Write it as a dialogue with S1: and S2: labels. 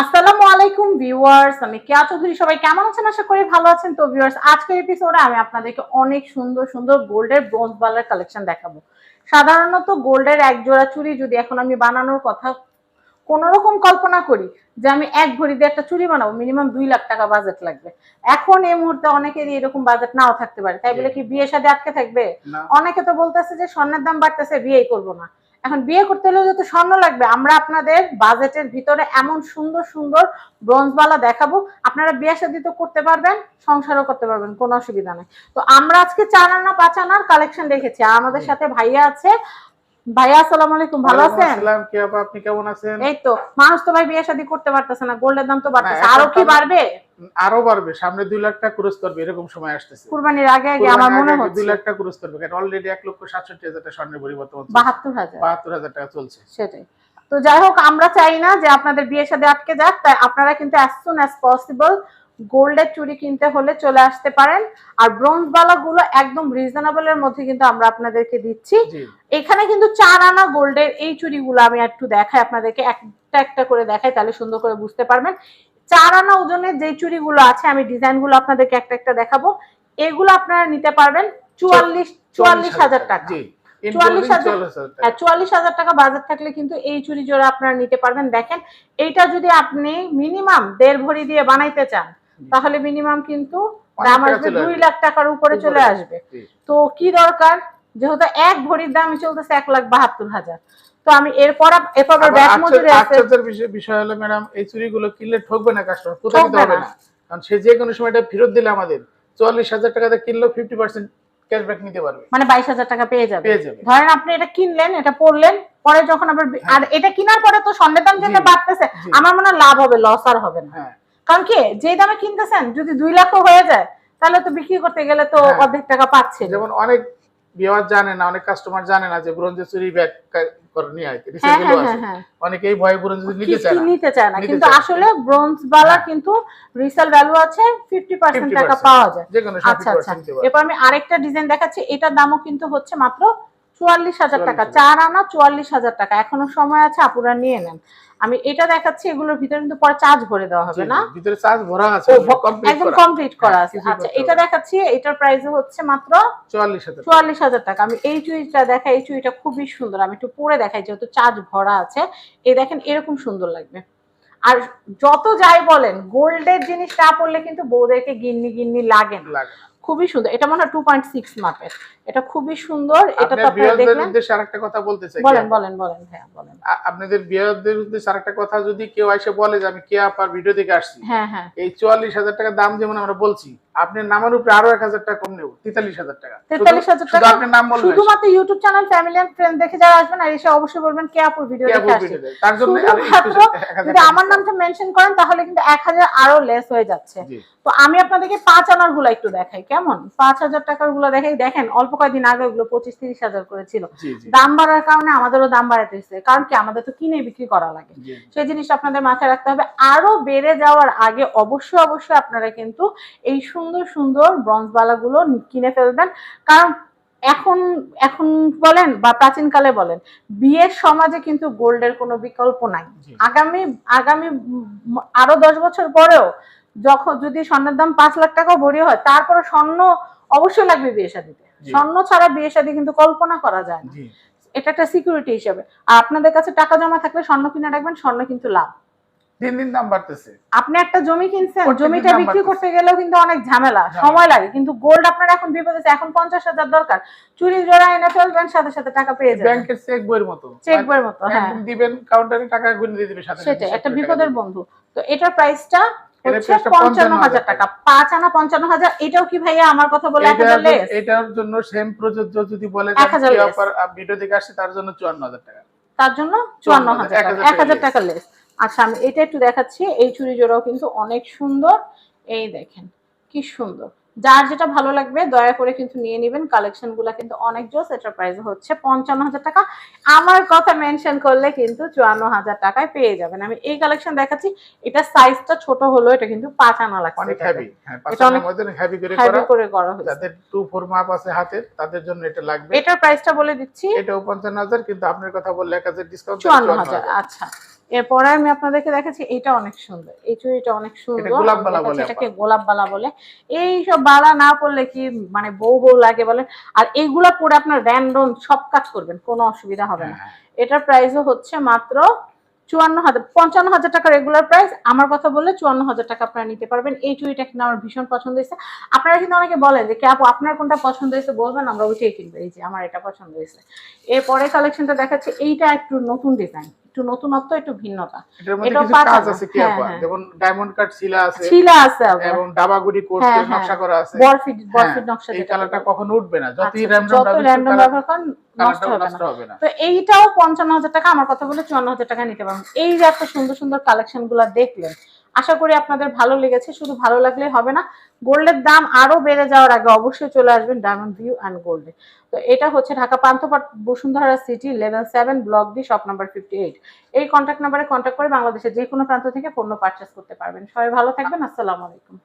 S1: আসসালামু আলাইকুম ভিউয়ার্স আমি কেয়া চৌধুরী। সবাই কেমন আছেন? আশা করি ভালো আছেন। তো ভিউয়ার্স আজকের এপিসোডে আমি আপনাদেরকে অনেক সুন্দর সুন্দর গোল্ডের ব্রোঞ্জ বালার কালেকশন দেখাবো। সাধারণত গোল্ডের এক জোড়া চুড়ি যদি এখন আমি বানানোর কথা কোন রকম কল্পনা করি যে আমি এক ভরি দিয়ে একটা চুড়ি বানাবো মিনিমাম দুই লাখ টাকা বাজেট লাগবে। এখন এই মুহূর্তে অনেকেরই এরকম বাজেট নাও থাকতে পারে। তাই বলে কি বিয়ে সাথে আটকে থাকবে? অনেকে তো বলতেছে যে স্বর্ণের দাম বাড়তেছে বিয়েই করব না। এখন বিয়ে করতে হলে যত স্বর্ণ লাগবে আমরা আপনাদের বাজেটের ভিতরে এমন সুন্দর সুন্দর ব্রোঞ্জবালা দেখাবো। আপনারা বিয়ে শাদী তো করতে পারবেন সংসারও করতে পারবেন কোনো অসুবিধা নেই। তো আমরা আজকে চার আনা পাঁচ আনার কালেকশন রেখেছি। আর আমাদের সাথে ভাইয়া আছে ভাইয়া আসসালামু আলাইকুম ভালো আছেন?
S2: আসসালাম কি আপা আপনি কেমন আছেন?
S1: এই তো মানুষ তো ভাই বিয়ে শাদী করতে পারতেছে না গোল্ডের দাম তো বাড়তেছে। আরও কি বাড়বে?
S2: আরও বাড়বে সামনে দুই লাখ টাকা ক্রস করবে এরকম সময় আসতেছে।
S1: কুরবানির আগে আগে আমার মনে
S2: লাখ টাকা ক্রস করবে কারণ অলরেডি লক্ষ সাতষট্টি হাজার টাকা স্বর্ণের ভরি বর্তমান টাকা চলছে।
S1: সেটাই। তো যাই হোক আমরা চাই না যে আপনাদের বিয়ে সাথে আটকে যাক তাই আপনারা কিন্তু অ্যাজ সুন অ্যাজ পসিবল গোল্ডের চুড়ি কিনতে হলে চলে আসতে পারেন। আর ব্রোঞ্জগুলো একদম রিজনেবল এর মধ্যে কিন্তু আমরা আপনাদেরকে দিচ্ছি। এখানে কিন্তু চার আনা গোল্ডের এই চুড়িগুলো আমি একটু দেখাই আপনাদেরকে একটা একটা করে দেখাই তাহলে সুন্দর করে বুঝতে পারবেন। চার আনা ওজনের যে চুড়িগুলো আছে আমি ডিজাইনগুলো আপনাদেরকে একটা একটা দেখাবো। এগুলো আপনারা নিতে পারবেন চুয়াল্লিশ চুয়াল্লিশ হাজার টাকা। চুয়াল্লিশ হাজার-
S2: টাকা।
S1: হ্যাঁ চুয়াল্লিশ হাজার টাকা বাজেট থাকলে কিন্তু এই চুড়ি জোড়া আপনারা নিতে পারবেন। দেখেন এইটা যদি আপনি মিনিমাম দেড় ভরি দিয়ে বানাইতে চান তাহলে মিনিমাম কিন্তু দাম আসবে দুই লাখ টাকার উপরে চলে আসবে। তো কি দরকার? যেহেতু এক ভরির দামই চলতেছে এক লাখ বাহাত্তর হাজার। তো আমি এরপর এরপর
S2: আশ্চর্য-
S1: মজুরি আছে।
S2: আশ্চর্যের বিষয়- হলো ম্যাডাম এই চুরিগুলো কিনলে ঠকবে না কাস্টমার কোথাও হবে
S1: না।
S2: কারণ সে যে কোনো সময় এটা ফেরত দিলে আমাদের। চুয়াল্লিশ হাজার টাকাতে কিনলেও ফিফটি পার্সেন্ট ক্যাশব্যাক নিতে পারবে।
S1: মানে বাইশ হাজার টাকা পেয়ে যাবে। ধরেন আপনি এটা কিনলেন এটা পড়লেন পরে যখন আবার আর এটা কেনার পরে তো স্বর্ণের দাম যেটা বাড়তেছে আমার মনে হয় লাভ হবে লস আর হবে না।
S2: হ্যাঁ।
S1: কারণ কি যে দামে কিনতেছেন যদি দুই লাখও হয়ে যায় তাহলে তো বিক্রি করতে গেলে তো
S2: হ্যাঁ।
S1: অর্ধেক টাকা পাচ্ছে
S2: যেমন অনেক বিয়ার জানে না অনেক কাস্টমার জানে না যে ব্রোঞ্জের চুরি ব্যাগ করে নিয়ে রিসেল আছে। অনেকেই ভয়ে ব্রোঞ্জ নিতে চায় না।
S1: নিতে চায় না কিন্তু আসলে ব্রোঞ্জ বালা। কিন্তু রিসেল ভ্যালু আছে
S2: 50%
S1: টাকা পাওয়া যায়। আচ্ছা আচ্ছা।
S2: পার্সেন্ট নিতে পারবে
S1: এরপর আমি আরেকটা ডিজাইন দেখাচ্ছি এটার দামও কিন্তু হচ্ছে মাত্র চুয়াল্লিশ হাজার টাকা। চার আনা চুয়াল্লিশ হাজার টাকা। এখনও সময় আছে আপুরা নিয়ে নেন। আমি এটা দেখাচ্ছি এগুলোর ভিতরে কিন্তু পরে চার্জ ভরে দেওয়া হবে না?
S2: ভিতরে চার্জ ভরা আছে
S1: একদম কমপ্লিট করা
S2: হ্যাঁ,
S1: আছে। আচ্ছা এটা দেখাচ্ছি এটার প্রাইস হচ্ছে মাত্র
S2: চুয়াল্লিশ হাজার
S1: চুয়াল্লিশ হাজার টাকা। আমি এই চুড়িটা দেখাই এই চুড়িটা খুবই সুন্দর। আমি একটু পরে দেখাই যেহেতু চার্জ ভরা আছে। এই দেখেন এরকম সুন্দর লাগবে। আর যত যাই বলেন গোল্ডের জিনিস না পড়লে কিন্তু বউদেরকে গিন্নি গিন্নি লাগে না।
S2: লাগে
S1: খুবই সুন্দর। এটা মনে হয় টু পয়েন্ট সিক্স মাপের। এটা খুবই সুন্দর। এটা তো
S2: আপনারা
S1: দেখলেন।
S2: উদ্দেশ্যে আরেকটা কথা বলতে চাই
S1: বলেন বলেন বলেন হ্যাঁ বলেন।
S2: আপনাদের বিয়ারদের উদ্দেশ্যে আরেকটা কথা যদি কেউ এসে বলে যে আমি কে আপার ভিডিও দেখে আসছি
S1: হ্যাঁ হ্যাঁ।
S2: এই চুয়াল্লিশ হাজার টাকা দাম যেমন আমরা বলছি আপনার নামের উপরে আরও এক হাজার টাকা কম নেব তেতাল্লিশ হাজার টাকা।
S1: তেতাল্লিশ হাজার টাকা?
S2: আপনার নাম বলবেন।
S1: শুধুমাত্র YouTube channel family and friend দেখে যারা আসবেন আর এসে অবশ্যই বলবেন কে আপুর ভিডিও দেখে আসছি।
S2: তার জন্য
S1: যদি আমার নামটা মেনশন করেন তাহলে কিন্তু এক হাজার আরও লেস হয়ে যাচ্ছে। তো আমি আপনাদেরকে পাঁচ আনারগুলো একটু দেখাই কেমন? পাঁচ হাজার টাকারগুলো দেখাই দেখেন অল্প কয়েকদিন আগে ওগুলো পঁচিশ তিরিশ হাজার করে ছিল।
S2: জি জি।
S1: দাম বাড়ার কারণে আমাদেরও দাম বাড়াতে হচ্ছে কারণ কি আমাদের তো কিনে বিক্রি করা লাগে। সেই জিনিসটা আপনাদের মাথায় রাখতে হবে। আরও বেড়ে যাওয়ার আগে অবশ্যই অবশ্যই আপনারা কিন্তু এই সুন্দর সুন্দর ব্রঞ্জ বালাগুলো কিনে ফেলবেন। কারণ এখন এখন বলেন বা প্রাচীনকালে বলেন বিয়ের সমাজে কিন্তু গোল্ডের কোনো বিকল্প নাই। আগামী আগামী আরও দশ বছর পরেও যখন যদি স্বর্ণের দাম পাঁচ লাখ টাকা ভরি হয় তারপরে স্বর্ণ অবশ্যই লাগবে বিয়ে শাদিতে স্বর্ণ ছাড়া বিয়ে শাদী কিন্তু কল্পনা করা যায় না। এটা একটা সিকিউরিটি হিসেবে। আর আপনাদের কাছে টাকা জমা থাকলে স্বর্ণ কিনে রাখবেন স্বর্ণ কিন্তু লাভ।
S2: দিন দিন দাম বাড়তেছে।
S1: আপনি একটা জমি কিনছেন জমিটা বিক্রি করতে গেলেও কিন্তু অনেক ঝামেলা। সময় লাগে। কিন্তু গোল্ড আপনার এখন বিপদে আছে, এখন পঞ্চাশ হাজার দরকার। চুরি জোড়া এনে ফেলবেন সাথে সাথে টাকা পেয়ে যাবেন।
S2: ব্যাংকের চেক বইয়ের মতো।
S1: চেক বইয়ের মতো হ্যাঁ।
S2: দিবেন কাউন্টারে টাকা গুনে দিয়ে দিবে সাথে সাথে
S1: একটা বিপদের বন্ধু। তো এটার প্রাইসটা হচ্ছে পঞ্চান্ন হাজার টাকা। পাঁচ আনা পঞ্চান্ন হাজার এটাও কি ভাইয়া আমার কথা বলে
S2: এটার জন্য- সেম প্রযোজ্য যদি ভিডিও থেকে তার জন্য চুয়ান্ন হাজার টাকা।
S1: তার জন্য চুয়ান্ন হাজার
S2: এক
S1: টাকা
S2: হাজার
S1: এক হাজার
S2: টাকা
S1: টাকা লেস আচ্ছা আমি এটা একটু দেখাচ্ছি। এই চুড়ি জোড়াও কিন্তু অনেক সুন্দর। এই দেখেন কি সুন্দর। যার যেটা ভালো লাগবে দয়া করে কিন্তু নিয়ে নেবেন। কালেকশনগুলা কিন্তু অনেক জোস এটার প্রাইস হচ্ছে পঞ্চান্ন হাজার টাকা। আমার কথা মেনশন করলে কিন্তু চুয়ান্ন হাজার টাকায় পেয়ে যাবেন। আমি এই কালেকশন দেখাচ্ছি এটা সাইজটা ছোট হলো এটা কিন্তু পাঁচ আনা লাগছে
S2: অনেক হ্যাঁ
S1: এটা অনেক
S2: হেভি করে
S1: হেভি
S2: করে।
S1: করা হয়েছে।
S2: যাদের টু ফোর মাপ আছে হাতের তাদের জন্য এটা লাগবে।
S1: এটার প্রাইসটা বলে দিচ্ছি।
S2: এটাও পঞ্চান্ন হাজার কিন্তু আপনার কথা বললে এক হাজার ডিসকাউন্ট
S1: চুয়ান্ন হাজার। আচ্ছা। এরপরে আমি আপনাদেরকে দেখাচ্ছি এটা অনেক সুন্দর। এই চুড়িটা অনেক সুন্দর। এটাকে গোলাপ বালা বলে। এই সব বালা না পড়লে কি মানে বউ বউ লাগে বলে? আর এইগুলা পরে আপনার র্যান্ডম সব কাজ করবেন কোনো অসুবিধা হবে না।
S2: হ্যাঁ,
S1: এটার প্রাইসও হচ্ছে মাত্র চুয়ান্ন হাজার পঞ্চান্ন হাজার টাকা রেগুলার প্রাইস আমার কথা বললে চুয়ান্ন হাজার টাকা আপনারা নিতে পারবেন। এই চুড়িটা কিন্তু আমার ভীষণ পছন্দ হয়েছে। আপনারা কিন্তু অনেকে বলেন যে আপু আপনার কোনটা পছন্দ হয়েছে বলবেন আমরা ওইটাই কিনবো। এই যে আমার এটা পছন্দ হয়েছে। এরপরে কালেকশনটা দেখাচ্ছে। এইটা একটু নতুন ডিজাইন একটু নতুনত্ব একটু ভিন্নতা।
S2: এটার মধ্যে কিছু কাজ আছে কি
S1: হ্যাঁ,
S2: আপা?
S1: হ্যাঁ।
S2: যেমন ডায়মন্ড কাট শিলা আছে।
S1: ছিলা আছে
S2: এবং ডাবাগুড়ি
S1: হ্যাঁ, হ্যাঁ।
S2: নকশা করা আছে।
S1: বরফিট বরফিট
S2: হ্যাঁ,
S1: নকশা
S2: এই কালারটা। কখনো উঠবে না। যতই
S1: আচ্ছা,
S2: র্যান্ডম
S1: র্যান্ডম ব্যবহার করেন নষ্ট হবে না। তো এইটাও পঞ্চান্ন হাজার টাকা আমার কথা বলে চুয়ান্ন হাজার টাকা নিতে পারবেন। এই যে এত সুন্দর সুন্দর কালেকশনগুলা দেখলেন আশা করি আপনাদের ভালো লেগেছে, শুধু ভালো লাগলে হবে না, গোল্ডের দাম আরও বেড়ে যাওয়ার আগে অবশ্যই চলে আসবেন ডায়মন্ড ভিউ অ্যান্ড গোল্ডে তো এটা হচ্ছে Dhaka Panthapath Bashundhara city level seven block D shop number fifty eight এই কন্ট্যাক্ট নাম্বারে কন্ট্যাক্ট করে বাংলাদেশের যে কোনো প্রান্ত থেকে পণ্য পারচেস করতে পারবেন। সবাই ভালো থাকবেন, আসসালামু আলাইকুম।